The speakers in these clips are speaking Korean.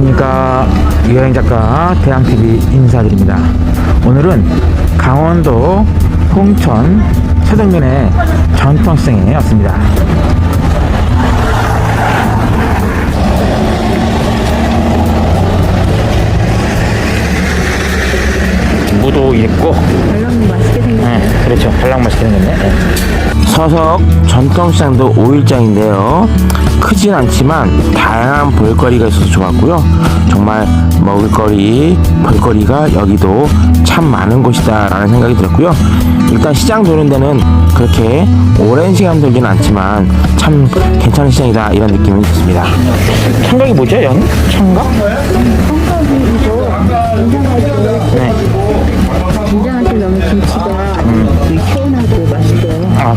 안녕하십니까. 여행 작가 대양TV 인사드립니다. 오늘은 강원도 홍천 서정면의 전통시장에 왔습니다. 무도 있고. 별로 맛있게 생겼 네, 그렇죠. 달랑 맛있게 생겼네. 네. 서석 전통시장도 5일장인데요. 크진 않지만 다양한 볼거리가 있어서 좋았고요. 정말 먹을거리, 볼거리가 여기도 참 많은 곳이다 라는 생각이 들었고요. 일단 시장 도는 데는 그렇게 오랜 시간 돌지는 않지만 참 괜찮은 시장이다 이런 느낌이 듭니다. 청각이 뭐죠 영? 청각? 네. 된장한테 넣으면 김치가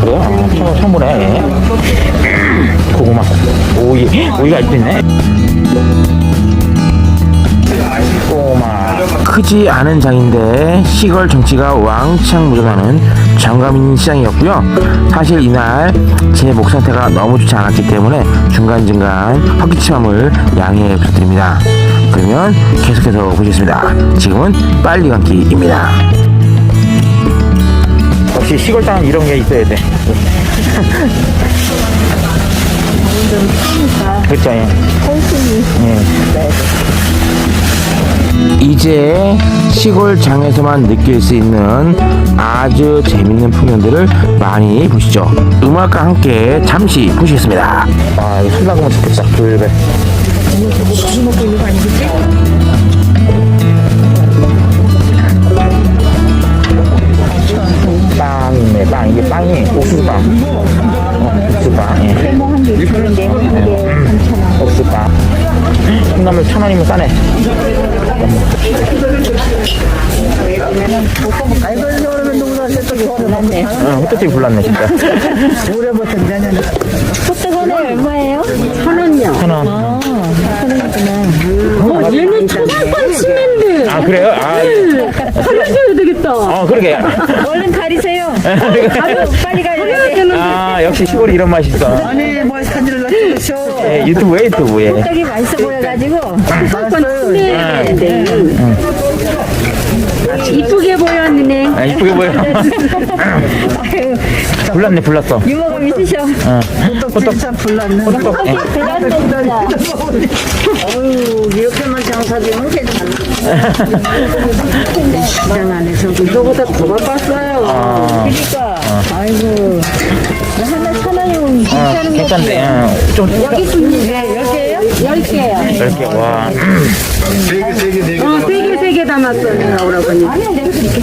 그래요? 아, 처, 처음 보네 예. 고구마 오이 오이가 있네 고구마 크지 않은 장인데 시골 정치가 왕창 정감 있는 시장이었고요. 사실 이날 제 목 상태가 너무 좋지 않았기 때문에 중간중간 헛기침함을 양해해 부탁드립니다. 그러면 계속해서 보시겠습니다. 지금은 빨리 감기입니다. 역시 시골 땅은 이런 게 있어야 돼 그렇죠 예. 예. 이제 시골 장에서만 느낄 수 있는 아주 재밌는 풍경들을 많이 보시죠. 음악과 함께 잠시 보시겠습니다. 아 이거 술 나가면 좋겠다 불배 빵이 있 네 빵 이게 빵이 옥수수빵 어, 옥수수빵 예. 한개 3,000원. 옥수수빵 콩나물 천 원이면 싸네. 응 호떡집이 불났네 진짜 호떡 하나에 얼마예요? 천 원요. 천 원 어, 얘는 초상권 시민들. 아 그래요? 아 살려줘야 되겠다. 어, 그러게 얼른 가요, 빨리 가야 돼. 아 역시 시골이 이런 맛이 있어 아니 뭐 사진을 찍으셔 예, 유튜브에 유튜브에 호떡이 맛있어 보여가지고 초상권 시민인데. 이쁘게 보였네. 아, 이쁘게 보여 아유, 불났네 불났어 유머감 있으셔. 어. 호떡 진짜 불났네 호떡 예. 불났네, 진짜. 어우 이렇게만 시장 안에서 이거보다 더 바빴어요 아, 그러니까. 아이고. 하나 천 원이면 어, 괜찮은 거지. 괜찮네 어, 좀 여기 분인데 열 개요? 열 개요. 이렇게 와 어, 세 개 세 개 담았어 내가 오라버니 아니야, 내가 그렇게.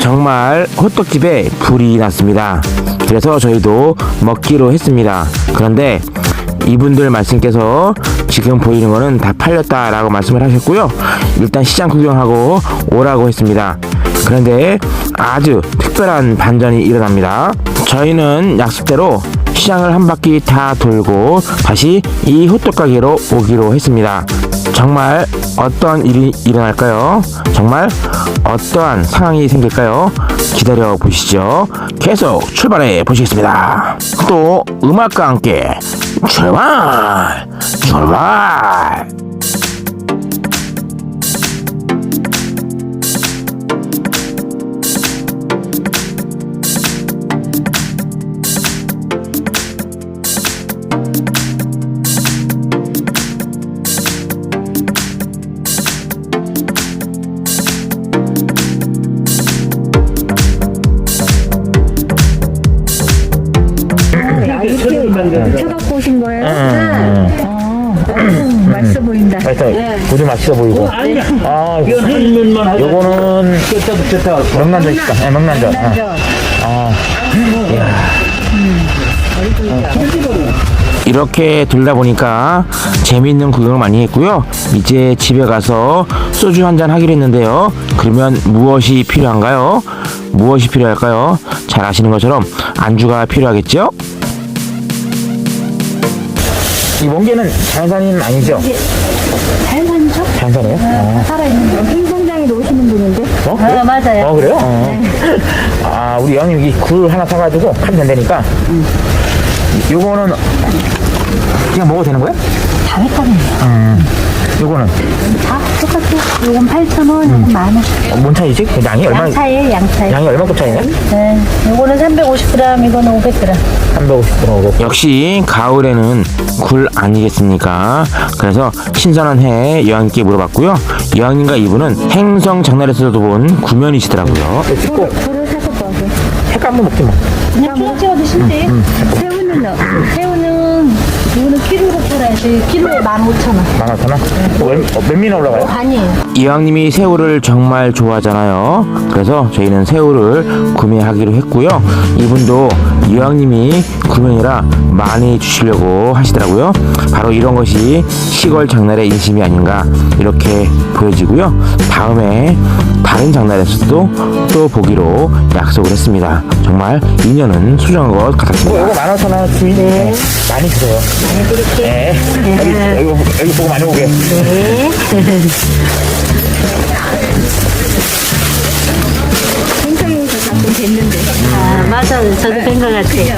정말 호떡집에 불이 났습니다. 그래서 저희도 먹기로 했습니다. 그런데 이분들 말씀께서 지금 보이는 거는 다 팔렸다라고 말씀을 하셨고요. 일단 시장 구경하고 오라고 했습니다. 그런데 아주 특별한 반전이 일어납니다. 저희는 약속대로 시장을 한 바퀴 다 돌고 다시 이 호떡 가게로 오기로 했습니다. 정말 어떤 일이 일어날까요? 정말 어떠한 상황이 생길까요? 기다려 보시죠. 계속 출발해 보시겠습니다. 또 음악과 함께 출발! 출발! 쳐갖고 오신 거예요? 음, 어, 아이고, 맛있어 보인다. 맛있어 고기 맛있어 보이고 아 요거는 명란젓 있다 네, 명란젓 어. 아 이렇게 돌다 보니까 재미있는 구경을 많이 했고요. 이제 집에 가서 소주 한 잔 하기로 했는데요. 그러면 무엇이 필요한가요? 무엇이 필요할까요? 잘 아시는 것처럼 안주가 필요하겠죠? 이 멍게는 자연산인 아니죠? 자연산이죠? 자연산이에요? 어. 살아있는 거. 행성장에 놓으시는 분인데? 어? 그래요? 맞아요. 어 그래요? 어. 아 우리 영님 여기 굴 하나 사가지고 하면 된다니까 요거는 그냥 먹어도 되는 거야? 다 헷갈리네요. 음. 요거는 다 똑같아요. 요건 8,000원, 요건 만 원. 어, 뭔 차이지? 양이 얼마? 양차예요, 양차에. 양이 얼마큼 차이네? 네. 요거는 350g, 이거는 500g. 350g 오고. 역시 가을에는 굴 아니겠습니까? 그래서 신선한 해 여왕님께 물어봤고요. 여왕님과 이분은 행성 장날에서도 본 구면이시더라고요. 찍고 불을 사서 먹어. 햇감만 먹지 뭐. 그냥 찍어 찍어 드시면 돼요. 새우는, 어, 이거는 팔아야지. 키로에 15,000원. 15,000원? 어, 몇, 어, 몇 미나 올라가요? 반이에요. 이왕님이 새우를 정말 좋아하잖아요. 그래서 저희는 새우를 구매하기로 했고요. 이분도 이왕님이 구면이라 많이 주시려고 하시더라고요. 바로 이런 것이 시골 장날의 인심이 아닌가 이렇게 보여지고요. 다음에 다른 장날에서도 또 보기로 약속을 했습니다. 정말 인연은 소중한 것 뭐, 같았습니다. 요거 15,000원 주인? 네. 많이 주세요. 많이 드릴게요. 네. 여기, 여기, 여기 보고 많이 오게. 됐는데. 아, 맞아요. 저도 생각 같아요.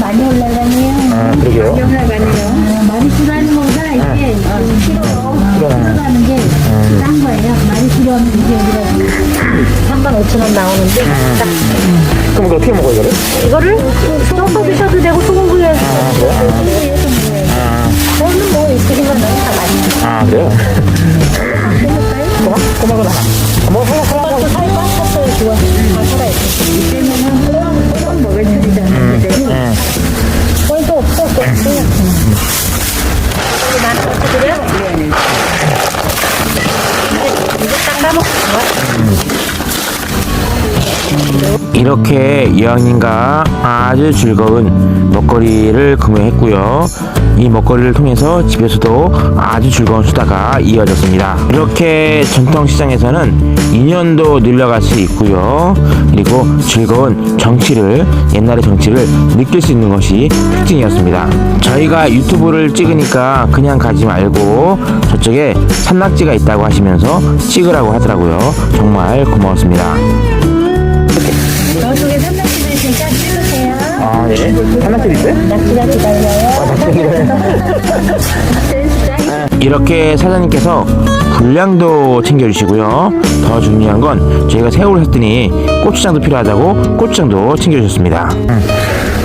많이 올라가네요. 아, 그러게요. 올라가네요. 많이 필요하는 거보다 이게 좀 키로로 올라가는 게 싼 거예요. 많이 이게 여기가 3만 5천 원 나오는데 딱 그럼 이거 어떻게 먹어요, 이거를? 이거를 쪄서 드셔도 되고 소금구이 해서 아, 그래요? 저는 뭐 이렇게 생각나면 다 많이 아, 그래요? 꼬막? 꼬막은 하나. 뭐, 하나, 하나, 하나. 살빠졌어요 좋아. 다 살아있어. 이때는 꼬막, 꼬막 먹을 줄이잖아요. 네. 거기도 없어. 없어. 그냥. 나는 어떻게? 네. 이거 딱 까먹고 좋아. 이렇게 여왕님과 아주 즐거운 먹거리를 구매했고요. 이 먹거리를 통해서 집에서도 아주 즐거운 수다가 이어졌습니다. 이렇게 전통시장에서는 인연도 늘려갈 수 있고요. 그리고 즐거운 정치를, 옛날의 정치를 느낄 수 있는 것이 특징이었습니다. 저희가 유튜브를 찍으니까 그냥 가지 말고 저쪽에 산낙지가 있다고 하시면서 찍으라고 하더라고요. 정말 고마웠습니다. 저쪽에 삼각지도 있으니까 찍으세요. 아, 예. 산낙지 있어요? 낙지가 기다려요. 짱이다. 이렇게 사장님께서 분량도 챙겨주시고요. 더 중요한 건 저희가 새우를 샀더니 고추장도 필요하다고 고추장도 챙겨주셨습니다.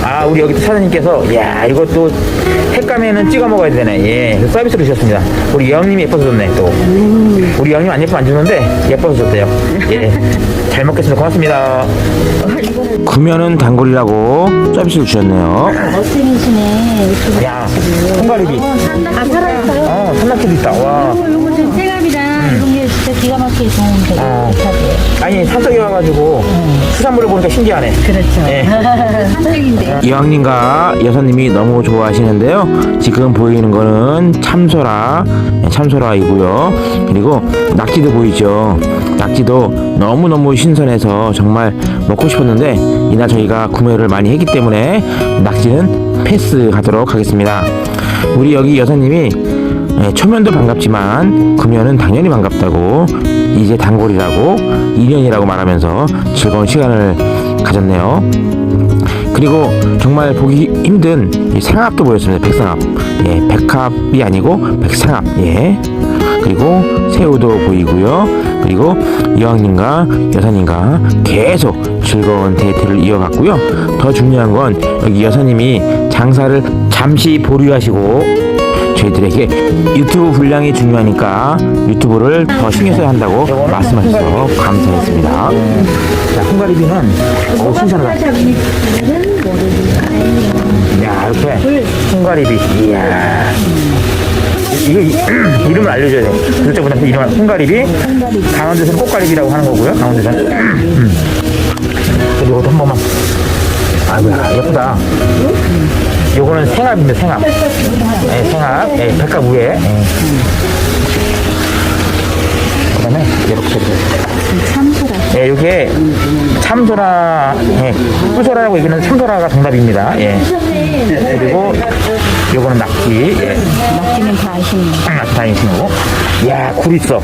아, 우리 여기 사장님께서, 야 이것도 햇감에는 찍어 먹어야 되네. 예. 서비스를 주셨습니다. 우리 영님이 예뻐서 줬네, 또. 우리 영님 안 예쁘면 안 주는데, 예뻐서 줬대요. 예. 잘 먹겠습니다. 고맙습니다. 구면은 단골이라고 서비스를 주셨네요. 멋쟁이시네. 야, 통가리비. 아, 살아있어요? 어, 산낙지도 있다. 와. 요거, 요거 지금 체감이랑 이런 게 진짜 기가 막히게 좋은 게 아. 비슷하대요. 아니, 산속에 와가지고 수산물을 보니까 신기하네. 그렇죠. 예. 산책인데. 이왕님과 여사님이 너무 좋아하시는데요. 지금 보이는 거는 참소라, 네, 참소라이고요. 그리고 낙지도 보이죠. 낙지도 너무너무 신선해서 정말 먹고 싶었는데 이날 저희가 구매를 많이 했기 때문에 낙지는 패스하도록 하겠습니다. 우리 여기 여사님이 예, 초면도 반갑지만 구면은 당연히 반갑다고 이제 단골이라고 2년이라고 말하면서 즐거운 시간을 가졌네요. 그리고 정말 보기 힘든 이 상합도 보였습니다. 백상합. 예, 백합이 아니고 백상합. 예. 그리고 새우도 보이고요. 그리고 여왕님과 여사님과 계속 즐거운 데이트를 이어갔고요. 더 중요한 건 여기 여사님이 장사를 잠시 보류하시고 저희들에게 유튜브 분량이 중요하니까 유튜브를 더 신경 써야 한다고 말씀하셔서 감사했습니다. 자, 통가리비는, 오, 신선하다. 야, 이렇게 통가리비. 이야. 이거 이, 이름을 알려줘야 돼. 그쪽분한테 이름을 통가리비. 강원도에서는 꽃가리비라고 하는 거고요. 강원도에서는. 음. 그리고 이것도 한 번만. 아이고야, 예쁘다. 요거는 생합입니다, 생합. 네, 생합. 네, 백합 위에. 네. 그 다음에 이렇게. 참소라. 예, 이게 참소라, 예, 꿀소라라고 얘기는 참소라가 정답입니다. 예. 그리고 요거는 낙지, 예, 낙지는 다 아시는 낙지 다니시고, 야, 굴 있어.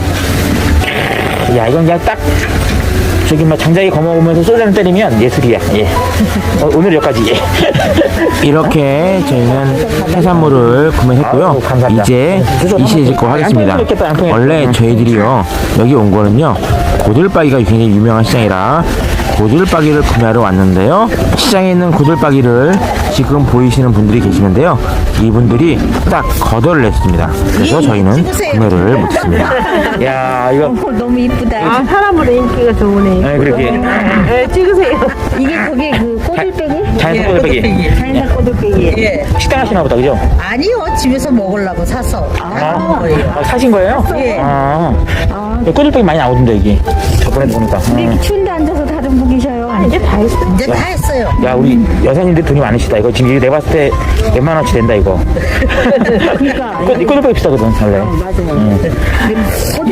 야, 이건 그냥 딱 저기 막 장작이 거먹으면서 소주 한 때리면 예술이야. 예. 어, 오늘 여기까지. 예. 이렇게 저희는 해산물을 구매했고요. 아유, 감사합니다. 이제 이시해질 거 하겠습니다. 양평이 있겠다, 양평이. 원래 저희들이요 여기 온 거는요 고들바기가 굉장히 유명한 시장이라 고들바기를 구매하러 왔는데요. 시장에 있는 고들바기를 지금 보이시는 분들이 계시는데요. 이분들이 딱 거절을 했습니다. 그래서 저희는 구매를 못했습니다. 야, 이거. 너무 이쁘다. 아, 사람으로 인기가 좋으네. 네, 그렇게. 네, 찍으세요. 이게 거기 그 꼬들빼기? 자연산 꼬들빼기. 자연산 꼬들빼기. 예. 식당 하시나 보다, 그죠? 아니요, 집에서 먹으려고 사서. 아, 거예요. 아, 사신 거예요? 예. 아. 꼬들빼기 많이 나오던데, 여기. 저번에도 보니까. 어. 추운데 앉아서 분 계셔요. 이제 다 했어. 이제 다 했어요. 야, 우리 여사님들 돈이 많으시다. 이거 지금 이거 내가 봤을 때 몇만 원치 된다, 이거. 그러니까. 꼬- 꼬들빼기 비싸거든, 원래.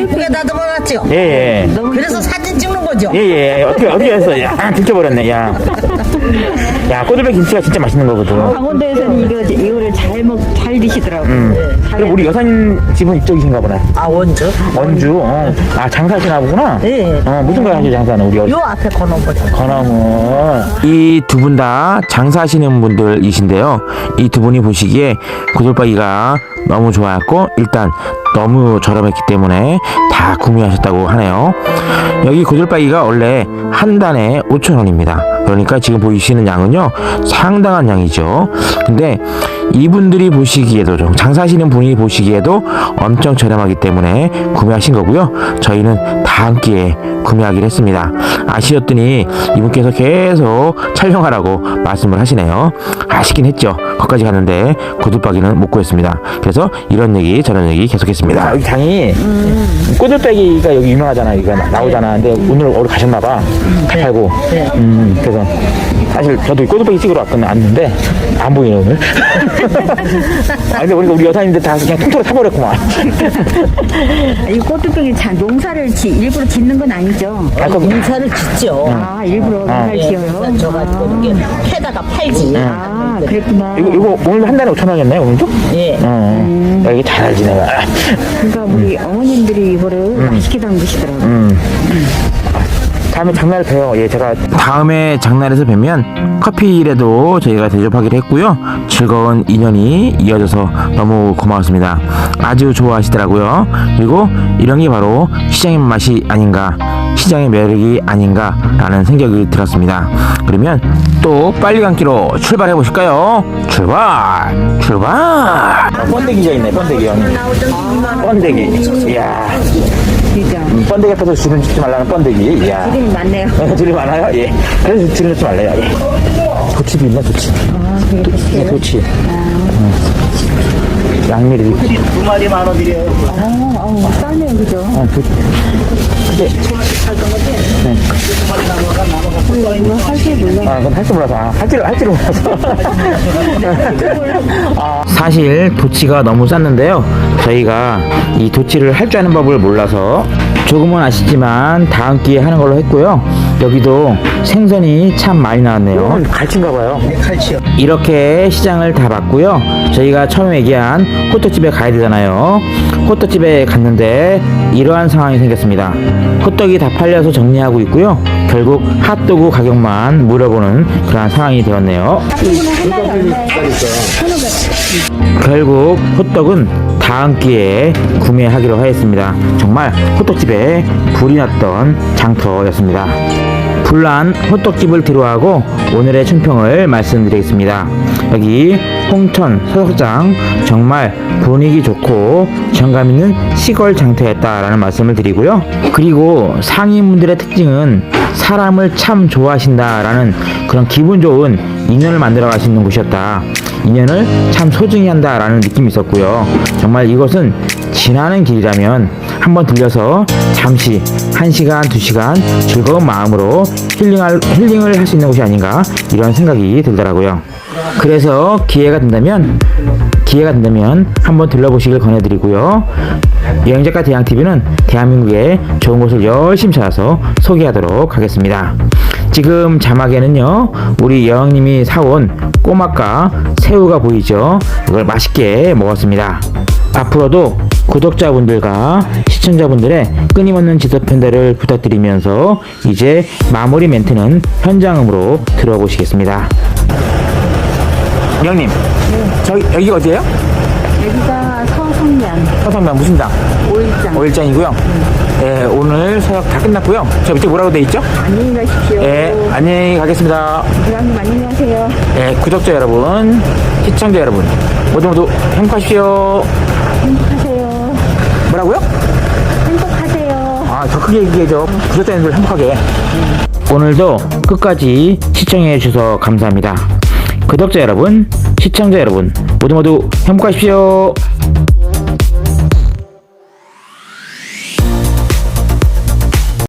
이쁘게 다듬어놨죠? 예, 예. 그래서 사진 찍는 거죠? 예, 예. 어떻게, 어떻게 했어? 야, 아, 들켜버렸네, 야. 야, 꼬들빼기 김치가 진짜 맛있는 거거든. 강원도에서는 이거, 이거를 잘 먹, 잘 드시더라고요. 음. 그럼 우리 여사님 집은 이쪽이신가 보네. 아, 원주? 원주. 어. 아, 장사하시나 보구나? 네. 어, 무슨 거 하시죠, 장사는? 우리 어요 앞에 건너보자 건어물. 이두 분 다 장사하시는 분들이신데요. 이 두 분이 보시기에 고돌바기가 너무 좋아했고 일단 너무 저렴했기 때문에 다 구매하셨다고 하네요. 여기 고돌바기가 원래 한 단에 5,000원입니다. 그러니까 지금 보이시는 양은요 상당한 양이죠. 근데 이분들이 보시기에도 좀 장사하시는 분이 보시기에도 엄청 저렴하기 때문에 구매하신 거고요. 저희는 다음 기회에 구매하기로 했습니다. 아쉬웠더니 이분께서 계속 촬영하라고 말씀을 하시네요. 아쉽긴 했죠. 거기까지 갔는데 고들박이는 못 구했습니다. 그래서 이런 얘기 저런 얘기 아, 계속했습니다. 여기 장이 꼬들빼기가 여기 유명하잖아. 이거 나오잖아. 근데 오늘 오늘 가셨나봐. 다 팔고. 음, 그래서 사실 저도 꼬들빼기 찍으러 왔거든 왔는데 안 보이네 오늘. 아 근데 우리 우리 여사님들 다 그냥 통째로 사버렸구만. 이 꼬들빼기 참 농사를 지, 일부러 짓는 건 아니죠. 아, 그럼 인사를 짓죠. 아, 일부러 농사를 예, 지어요. 인사 져가지고 이렇게 캐다가 팔지. 아, 그랬구나. 이거 이거 오늘 한 달에 5천 원이었나요 오늘도? 예. 어. 야, 이게 잘 알지 내가. 그러니까 우리 어머님들이 이거를 맛있게 담그시더라고요. 음. 다음에 장날 봬요. 예, 제가 다음에 장날에서 뵈면 커피라도 저희가 대접하기로 했고요. 즐거운 인연이 이어져서 너무 고마웠습니다. 아주 좋아하시더라고요. 그리고 이런 게 바로 시장의 맛이 아닌가, 시장의 매력이 아닌가라는 생각이 들었습니다. 그러면 또 빨리 감기로 출발해 보실까요? 출발! 출발! 아, 번데기가 있네. 번데기 형. 번데기. 이야. 진짜. 음, 번데기 앞에서 주름 찍지 말라는 번데기. 이야. 이름이 많네요. 네, 줄이 많아요? 예. 그래서 줄이 좀 말래요. 예. 도치도 있네, 도치. 예, 도치. 음. 양미리 있고. 어, 어, 싸네요, 그죠? 어, 도, 근데, 이거 살게 몰라. 아, 그건 할줄 몰라서. 아, 할 줄, 할 줄을 몰라서. 사실 도치가 너무 쌌는데요. 저희가 이 도치를 할 줄 아는 법을 몰라서 조금은 아시지만 다음 기회에 하는 걸로 했고요. 여기도 생선이 참 많이 나왔네요. 이건 갈치인가 봐요. 이렇게 시장을 다 봤고요. 저희가 처음에 얘기한 호떡집에 가야 되잖아요. 호떡집에 갔는데 이러한 상황이 생겼습니다. 호떡이 다 팔려서 정리하고 있고요. 결국 핫도그 가격만 물어보는 그러한 상황이 되었네요. 결국 호떡은 다음 기회에 구매하기로 하였습니다. 정말 호떡집에 불이 났던 장터였습니다. 불난 호떡집을 뒤로하고 오늘의 총평을 말씀드리겠습니다. 여기 홍천 서석장 정말 분위기 좋고 정감 있는 시골 장터였다라는 말씀을 드리고요. 그리고 상인분들의 특징은 사람을 참 좋아하신다라는 그런 기분 좋은 인연을 만들어 가시는 곳이었다. 인연을 참 소중히 한다라는 느낌이 있었고요. 정말 이것은 지나는 길이라면 한번 들려서 잠시 한시간두시간 즐거운 마음으로 힐링할, 힐링을 할 수 있는 곳이 아닌가 이런 생각이 들더라고요. 그래서 기회가 된다면 기회가 된다면 한번 들러보시길 권해드리고요. 여행작가 대양TV는 대한민국의 좋은 곳을 열심히 찾아서 소개하도록 하겠습니다. 지금 자막에는요, 우리 여왕님이 사온 꼬막과 새우가 보이죠? 이걸 맛있게 먹었습니다. 앞으로도 구독자분들과 시청자분들의 끊임없는 지속 편달을 부탁드리면서 이제 마무리 멘트는 현장음으로 들어보시겠습니다. 여왕님, 저기 여기 어디예요? 여기가 서성면 서성면 무슨 당? 오일장 5일장이고요. 예, 오늘 사역 다 끝났고요. 저 밑에 뭐라고 돼 있죠? 안녕히 가십시오. 예, 안녕히 가겠습니다. 부장님 안녕히 가세요. 예, 구독자 여러분, 시청자 여러분, 모두 모두 행복하십시오. 행복하세요. 뭐라고요? 행복하세요. 아, 더 크게 얘기해줘. 구독자님들 행복하게. 오늘도 끝까지 시청해 주셔서 감사합니다. 구독자 여러분, 시청자 여러분, 모두 모두 행복하십시오.